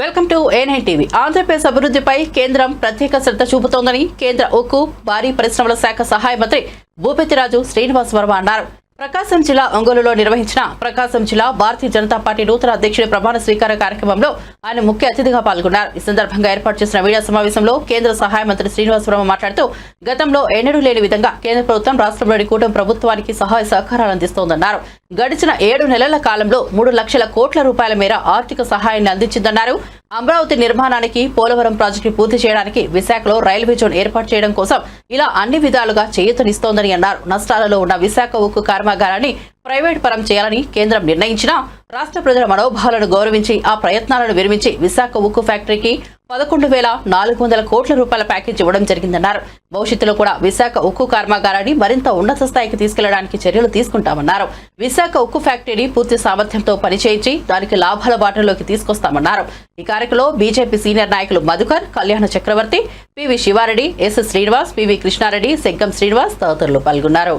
Welcome to ఏనైన్ TV. Andhra Pradesh అభివృద్ధిపై కేంద్రం ప్రత్యేక శ్రద్ధ చూపుతోందని కేంద్ర ఉక్కు భారీ పరిశ్రమల శాఖ సహాయ మంత్రి భూపతిరాజు శ్రీనివాస్ వర్మ అన్నారు. ప్రకాశం జిల్లా ఒంగోలులో నిర్వహించిన ప్రకాశం జిల్లా భారతీయ జనతా పార్టీ నూతన అధ్యక్షుడి ప్రమాణ స్వీకార కార్యక్రమంలో ఆయన ముఖ్య అతిథిగా పాల్గొన్నారు. ఈ సందర్భంగా ఏర్పాటు చేసిన మీడియా సమావేశంలో కేంద్ర సహాయ మంత్రి శ్రీనివాస వర్మ మాట్లాడుతూ గతంలో ఎన్నడూ లేని విధంగా కేంద్ర ప్రభుత్వం రాష్ట్రంలోని కూటమి ప్రభుత్వానికి సహాయ సహకారాలు అందిస్తోందన్నారు. గడిచిన ఏడు నెలల కాలంలో మూడు లక్షల కోట్ల రూపాయల మేర ఆర్థిక సహాయాన్ని అందించిందన్నారు. అమరావతి నిర్మాణానికి పోలవరం ప్రాజెక్టు పూర్తి చేయడానికి విశాఖలో రైల్వే జోన్ ఏర్పాటు చేయడం కోసం ఇలా అన్ని విధాలుగా చేయూతనిస్తోందని అన్నారు. నష్టాలలో ఉన్న విశాఖ ఉక్కు కర్మాగారాన్ని ప్రైవేట్ పరం చేయాలని కేంద్రం నిర్ణయించినా రాష్ట్ర ప్రజల మనోభావాలను గౌరవించి ఆ ప్రయత్నాలను విరమించి విశాఖ ఉక్కు ఫ్యాక్టరీకి పదకొండు వేల నాలుగు వందల కోట్ల రూపాయల ప్యాకేజ్ ఇవ్వడం జరిగిందన్నారు. భవిష్యత్తులో కూడా విశాఖ ఉక్కు కర్మాగారాన్ని మరింత ఉన్నత స్థాయికి తీసుకెళ్ళడానికి చర్యలు తీసుకుంటామన్నారు. విశాఖ ఉక్కు ఫ్యాక్టరీని పూర్తి సామర్థ్యంతో పనిచేయించి దానికి లాభాల బాటలోకి తీసుకొస్తామన్నారు. ఈ కార్యక్రమంలో బీజేపీ సీనియర్ నాయకులు Madhukar Kalyana Chakravarthy PV Sivareddy S Srinivas PV Krishnareddy Seggam Srinivas తదితరులు పాల్గొన్నారు.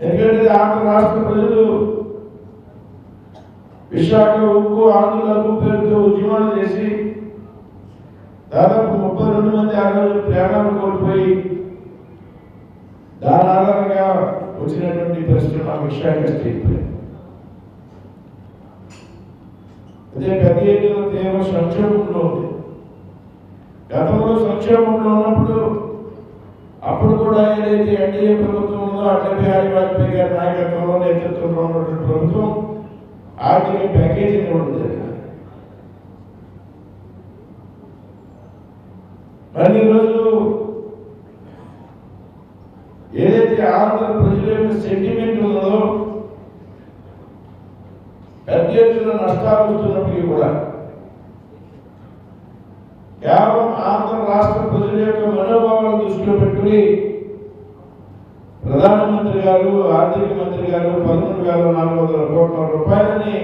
ఎందుకంటే ఆంధ్ర రాష్ట్ర ప్రజలు విశాఖ ఉక్కు ఆంధ్రులకు పేరుతో ఉద్యమాలు చేసి దాదాపు ముప్పై రెండు మంది ఆడవాళ్ళు ప్రాణాలు కోల్పోయి దాని ఆధారంగా వచ్చినటువంటి పరిశ్రమ విశాఖ స్టీల్ ప్లాంట్ అదే పెద్ద ఎత్తున తీవ్ర సంక్షోభంలో ఉంది. గతంలో సంక్షేమంలో ఉన్నప్పుడు అప్పుడు కూడా ఏదైతే ఎన్డీఏ ప్రభుత్వం ఉందో అటల్ బిహారీ వాజ్పేయి గారి నాయకత్వంలో నేతృత్వంలో ఉన్నటువంటి ప్రభుత్వం ఆర్థిక ప్యాకేజీని ఇవ్వడం జరిగింది మరి ఈరోజు ఏదైతే ఆంధ్ర ప్రజల యొక్క సెంటిమెంట్ ఉందో పెద్ద ఎత్తున నష్టాలు వస్తున్నప్పటికీ కూడా కేవలం ఆంధ్ర రాష్ట్ర ప్రజల యొక్క మనోభావాలను దృష్టిలో పెట్టుకుని ప్రధానమంత్రి గారు ఆర్థిక మంత్రి గారు పదమూడు వేల నాలుగు వందల కోట్ల రూపాయలని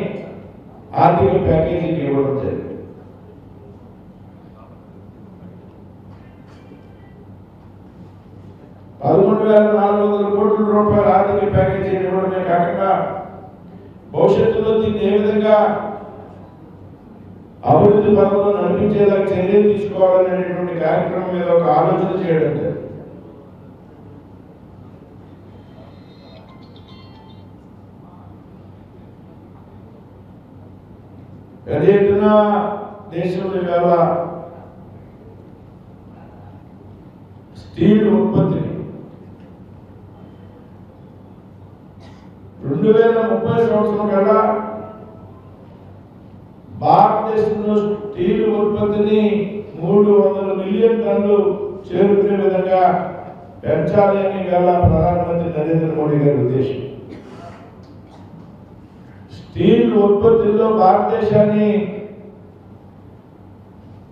ఆర్థిక ప్యాకేజీకి ఇవ్వడం జరిగింది. పదమూడు వేల నాలుగు వందల కోట్ల రూపాయల ఆర్థిక ప్యాకేజీని ఇవ్వడమే కాకుండా భవిష్యత్తులో దీన్ని ఏ విధంగా అభివృద్ధి పథంలో నడిపించేలా చర్యలు తీసుకోవాలనేటువంటి కార్యక్రమం మీద ఒక ఆలోచన చేయడం జరిగింది. పెద్ద ఎత్తున దేశంలో ఇవాళ స్టీల్ ఉత్పత్తిని రెండు వేల ముప్పై సంవత్సరం కల్లా భారతదేశంలో స్టీల్ ఉత్పత్తిని మూడు వందల మిలియన్ టన్లు చేరుకునే విధంగా పెంచాలి అని వేళ ప్రధానమంత్రి నరేంద్ర మోడీ గారి ఉద్దేశం. స్టీల్ ఉత్పత్తిలో భారతదేశాన్ని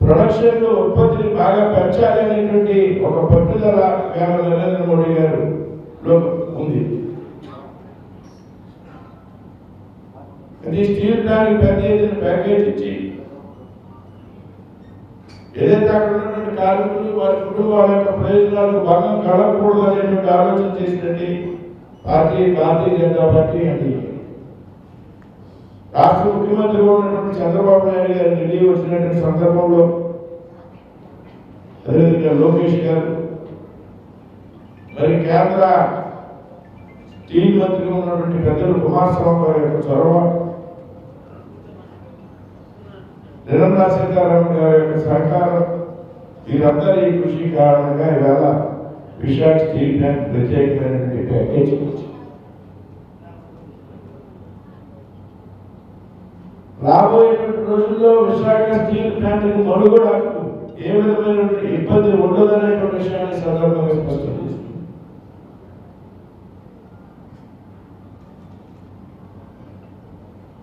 ప్రొడక్షన్ ఉత్పత్తిని బాగా పెంచాలి అనేటువంటి ఒక పట్టుదల వేళ నరేంద్ర మోడీ గారు లో ఉంది అది స్టీల్ ప్లాంట్ పెద్ద ఎత్తున ప్యాకేజ్ ఇచ్చి ఏదైతే అక్కడ ఉన్నటువంటి కార్మికులు వారి కుటుంబాల యొక్క ప్రయోజనాలు భంగం కలగకూడదు అనేటువంటి ఆలోచన చేసినట్టు పార్టీ భారతీయ జనతా పార్టీ అని రాష్ట్ర ముఖ్యమంత్రిగా ఉన్నటువంటి చంద్రబాబు నాయుడు గారు ఢిల్లీ వచ్చినటువంటి సందర్భంలో అదేవిధంగా లోకేష్ గారు మరి కేంద్ర స్టీల్ మంత్రిగా ఉన్నటువంటి పెద్దలు కుమారస్వామి గారి యొక్క చొరవ నిర్మలా సీతారామన్ గారి యొక్క సహకారం వీరందరి కృషి కారణంగా ఇవాళ విశాఖ స్టీల్ ప్లాంట్ ప్రత్యేకమైనటువంటి ప్యాకేజ్ రాబోయేటువంటి రోజుల్లో విశాఖ స్టీల్ ప్లాంట్ మనుగడ ఏ విధమైనటువంటి ఇబ్బంది ఉండదనేటువంటి విషయాన్ని సందర్భంగా స్పష్టం చేస్తుంది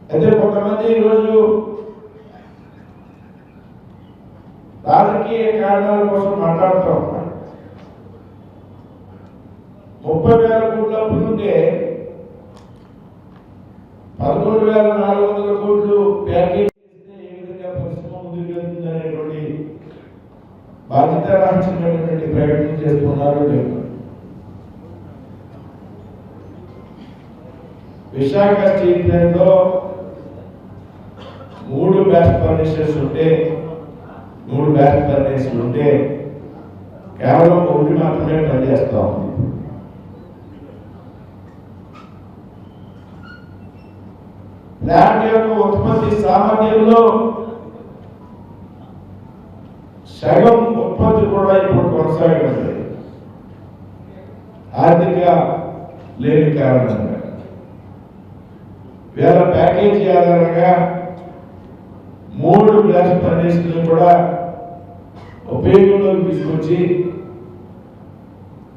అయితే కొంతమంది ఈరోజు రాజకీయ కారణాల కోసం మాట్లాడుతూ ఉన్నారు ముప్పై వేల కోట్ల అప్పులు ఉంటే పదకొండు వేల నాలుగు వందల కోట్లు ప్యాకేజ్ చేస్తే ఏ విధంగా పరిశ్రమ ముందుకు వెళ్తుంది అనేటువంటి బాధ్యత రాహించినటువంటి ప్రయత్నం చేస్తున్నారు లేదు విశాఖ స్టీల్ ప్లాంట్లో మూడు బ్యాచ్ ఫర్నిచర్స్ ఉంటే మూడు బ్యాక్ ఫర్నిచర్స్ ఉంటే కేవలం ఒకటి మాత్రమే పనిచేస్తా ఉంది. ప్లాంట్ యొక్క ఉత్పత్తి సామర్థ్యంలో సగం ఉత్పత్తి కూడా ఇప్పుడు కొనసాగుతుంది. ఆర్థిక లేని కారణంగా. వేల ప్యాకేజీ ఆధారంగా మూడు గ్లాస్ ఫర్నేసులు కూడా ఉపయోగంలోకి తీసుకొచ్చి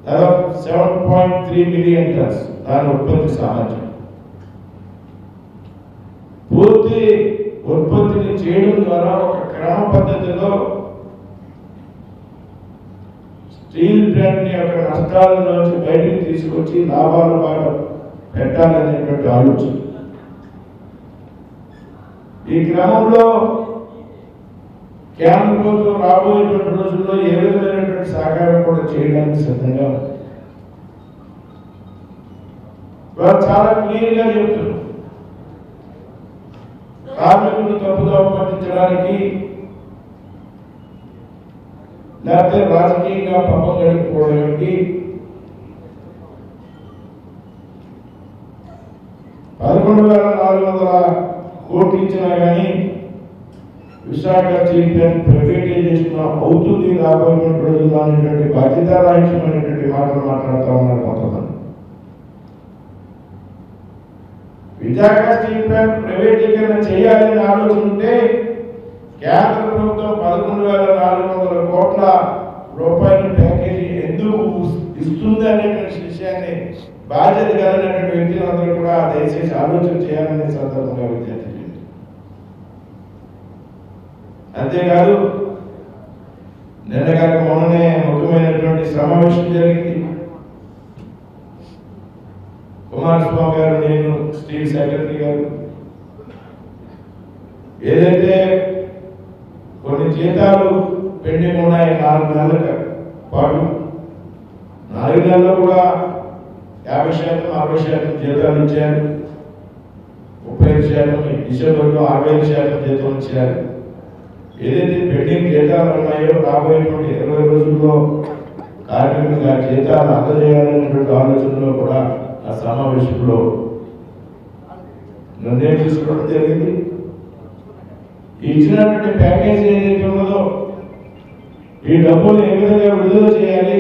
దాదాపు seven point three million tons దాని ఉత్పత్తి సామర్థ్యం. పూర్తి ఉత్పత్తిని చేయడం ద్వారా ఒక క్రమ పద్ధతిలో స్టీల్ ప్లాంట్ యొక్క నష్టాల నుంచి బయటికి తీసుకొచ్చి లాభాల బాగా పెట్టాలనేటువంటి ఆలోచన. ఈ క్రమంలో కేంద్ర ప్రభుత్వం రాబోయేటువంటి రోజుల్లో ఏ విధమైనటువంటి సహకారం కూడా చేయడానికి సిద్ధంగా ఉంది. చాలా క్లియర్గా చెప్తున్నారు కార్మికులు తప్పుదోవ పట్టించడానికి లేకపోతే రాజకీయంగా పబ్బం గడిపుకోవడానికి పదకొండు వేల నాలుగు వందల కోట్లు ఇచ్చినా కానీ విశాఖ స్టీల్ ప్రైవేటైజేషన్ అవుతుంది రాబోయే రోజుల్లో అనేటువంటి బాధ్యతారాహిత్యమైనటువంటి మాటలు మాట్లాడుతూ ఉన్నారు కొంతమంది. విశాఖ స్టీల్ ప్లాంట్ ప్రైవేటీకరణ చేయాలని ఆలోచన ఉంటే కేంద్ర ప్రభుత్వం పదకొండు వేల నాలుగు వందల కోట్ల రూపాయల ప్యాకేజీ ఎందుకు ఇస్తుంది అనేటువంటి విషయాన్ని బాధ్యత కలిగినటువంటి వ్యక్తులందరూ కూడా దయచేసి ఆలోచన చేయాలనే సందర్భంగా విజ్ఞప్తి చేయండి. అంతేకాదు నిన్నగాక మొన్ననే ముఖ్యమైనటువంటి సమావేశం జరిగింది. కుమారస్వామి గారు నేను స్టీల్ సెక్రటరీ గారు. ఏదైతే కొన్ని జీతాలు పెండింగ్ ఉన్నాయి నాలుగు నెలల పాటు నాలుగు నెలలు కూడా యాభై శాతం అరవై శాతం జీతాలు ఇచ్చారు. ముప్పై ఐదు శాతం డిసెంబర్లో అరవై ఐదు శాతం జీతం ఇచ్చారు. ఏదైతే పెండింగ్ జీతాలు ఉన్నాయో రాబోయేటువంటి ఇరవై రోజుల్లో కార్మికులకు ఆ జీతాలు అందజేయాలనేటువంటి ఆలోచనలో కూడా ఆ సమావేశంలో నిర్ణయం తీసుకోవడం జరిగింది. ఇచ్చినటువంటి ప్యాకేజీ ఏదైతే ఉన్నదో ఈ డబ్బులు ఏ విధంగా విడుదల చేయాలి?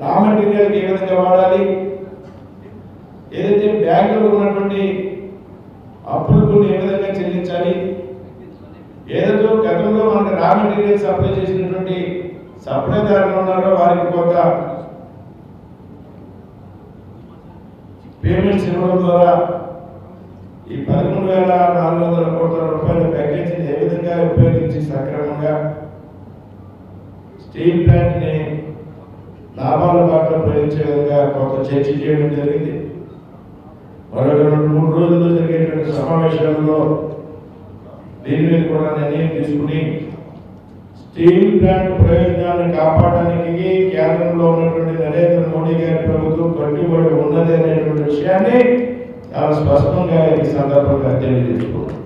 రా మెటీరియల్కి ఏ విధంగా వాడాలి? ఏదైతే బ్యాంకులు ఉన్నటువంటి అప్పులకు ఏ విధంగా చెల్లించాలి? ఏదో గతంలో మనకి రా మెటీరియల్ సప్లై చేసినటువంటి సప్లైదారులు ఉన్నారో వారికి కొంత పేమెంట్స్ ఇవ్వడం ద్వారా ఈ పదకొండు వేల నాలుగు వందల కోట్ల రూపాయల ప్యాకేజీని ఏ విధంగా ఉపయోగించి సక్రమంగా? స్టీల్ ప్లాంట్ని లాభాల బాటలో ప్రయోగించే విధంగా కొంత చర్చ చేయడం జరిగింది. మరొక రెండు మూడు రోజుల్లో జరిగేటువంటి సమావేశాల్లో దీని మీద కూడా నిర్ణయం తీసుకుని స్టీల్ ప్లాంట్ ప్రయోజనాన్ని కాపాడడానికి కేంద్రంలో ఉన్నటువంటి నరేంద్ర మోడీ గారి ప్రభుత్వం కట్టుబడి ఉన్నది అనేటువంటి విషయాన్ని చాలా స్పష్టంగా ఈ సందర్భంగా తెలియజేసుకున్నాం